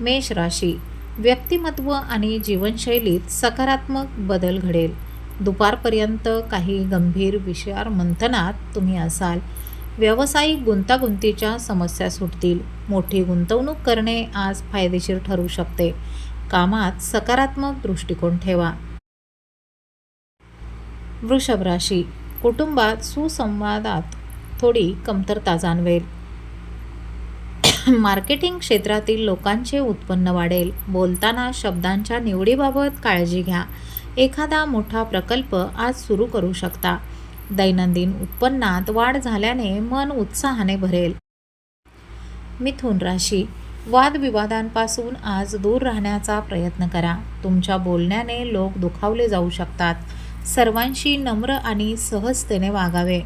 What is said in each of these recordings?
मेष राशी व्यक्तिमत्व आणि जीवनशैलीत सकारात्मक बदल घडेल. दुपारपर्यंत काही गंभीर विषयावर मंथनात तुम्ही असाल. व्यावसायिक गुंतागुंतीच्या समस्या सुटतील. मोठी गुंतवणूक करणे आज फायदेशीर ठरू शकते. कामात सकारात्मक दृष्टिकोन ठेवा. वृषभ राशी कुटुंबात सुसंवादात थोडी कमतरता जाणवेल. मार्केटिंग क्षेत्रातील लोकांचे उत्पन्न वाढेल. बोलताना शब्दांच्या निवडीबाबत काळजी घ्या. एखादा मोठा प्रकल्प आज सुरू करू शकता. दैनंदिन उत्पन्नात वाढ झाल्याने मन उत्साहाने भरेल. मिथुन राशी. वादविवादांपासून आज दूर राहण्याचा प्रयत्न करा. तुमच्या बोलण्याने लोक दुखावले जाऊ शकतात. सर्वांशी नम्र आणि सहजतेने वागावे.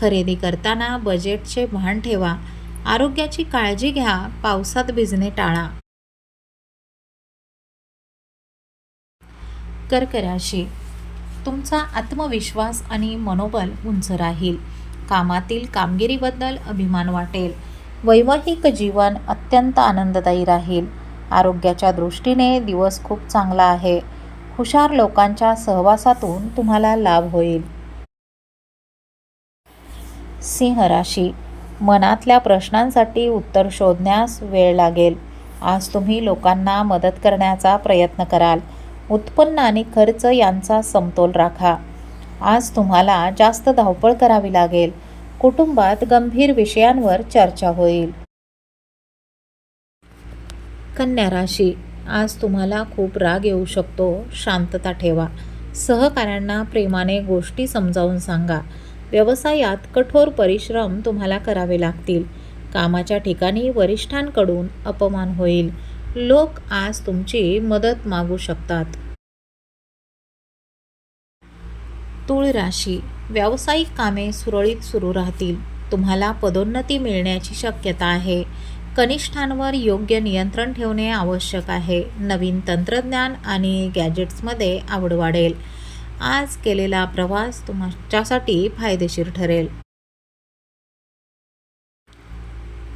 खरेदी करताना बजेटचे भान ठेवा. आरोग्याची काळजी घ्या पावसात भिजणे टाळा. कर्क राशी तुमचा आत्मविश्वास आणि मनोबल उंच राहील. कामातील कामगिरीबद्दल अभिमान वाटेल. वैवाहिक जीवन अत्यंत आनंददायी राहील. आरोग्याच्या दृष्टीने दिवस खूप चांगला आहे. हुशार लोकांच्या सहवासातून तुम्हाला लाभ होईल. सिंह राशी. मनातल्या प्रश्नांसाठी उत्तर शोधण्यास वेळ लागेल. आज तुम्ही लोकांना मदत करण्याचा प्रयत्न कराल. उत्पन्न आणि खर्च यांचा समतोल राखा. आज तुम्हाला जास्त धावपळ करावी लागेल. कुटुंबात गंभीर विषयांवर चर्चा होईल. कन्या राशी. आज तुम्हाला खूप राग येऊ शकतो. शांतता ठेवा. सहकाऱ्यांना प्रेमाने गोष्टी समजावून सांगा. व्यवसायात कठोर परिश्रम तुम्हाला करावे लागतील. कामाच्या ठिकाणी वरिष्ठांकडून अपमान होईल. लोक आज तुमची मदत मागू शकतात. तुळ राशी. व्यावसायिक कामे सुरळीत सुरू राहतील. तुम्हाला पदोन्नती मिळण्याची शक्यता आहे. कनिष्ठांवर योग्य नियंत्रण ठेवणे आवश्यक आहे. नवीन तंत्रज्ञान आणि गॅजेट्समध्ये आवड वाढेल. आज केलेला प्रवास तुमच्यासाठी फायदेशीर ठरेल.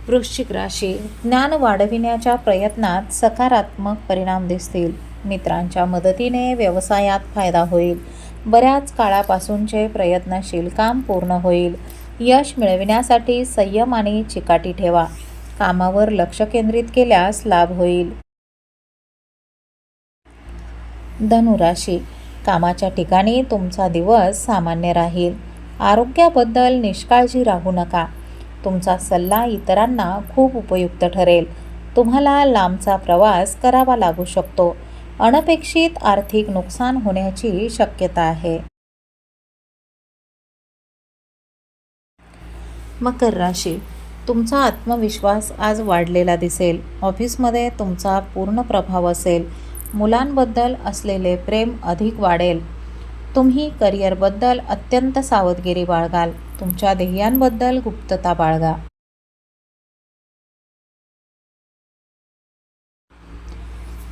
वृश्चिक राशी ज्ञान वाढविण्याच्या प्रयत्नात सकारात्मक परिणाम दिसतील. मित्रांच्या मदतीने व्यवसायात फायदा होईल. बऱ्याच काळापासूनचे प्रयत्नशील काम पूर्ण होईल. यश मिळविण्यासाठी संयम आणि चिकाटी ठेवा. कामावर लक्ष केंद्रित केल्यास लाभ होईल. धनुराशी कामाच्या ठिकाणी तुमचा दिवस सामान्य राहील. आरोग्याबद्दल निष्काळजी राहू नका. तुमचा सल्ला इतरांना खूप उपयुक्त ठरेल. तुम्हाला लांबचा प्रवास करावा लागू शकतो. अनपेक्षित आर्थिक नुकसान होण्याची शक्यता आहे. मकर राशी. तुमचा आत्मविश्वास आज वाढलेला दिसेल. ऑफिसमध्ये तुमचा पूर्ण प्रभाव असेल. मुलांबद्दल असलेले प्रेम अधिक वाढेल. तुम्ही करिअरबद्दल अत्यंत सावधगिरी बाळगाल. तुमच्या ध्येयांबद्दल गुप्तता बाळगा.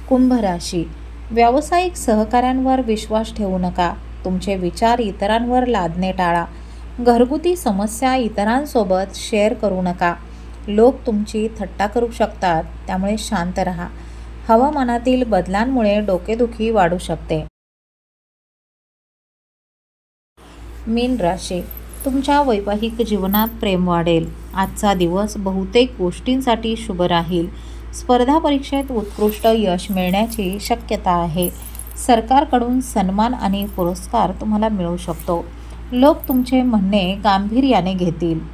कुंभ राशी. व्यावसायिक सहकाऱ्यांवर विश्वास ठेवू नका. तुमचे विचार इतरांवर लादणे टाळा. घरगुती समस्या इतरांसोबत शेअर करू नका. लोक तुमची थट्टा करू शकतात त्यामुळे शांत रहा. हवामानातील बदलांमुळे डोकेदुखी वाढू शकते. मीन राशी तुमच्या वैवाहिक जीवनात प्रेम वाढेल. आजचा दिवस बहुतेक गोष्टींसाठी शुभ राहील. स्पर्धा परीक्षेत उत्कृष्ट यश मिळण्याची शक्यता आहे. सरकारकडून सन्मान आणि पुरस्कार तुम्हाला मिळू शकतो. लोक तुमचे म्हणणे गांभीर्याने घेतील.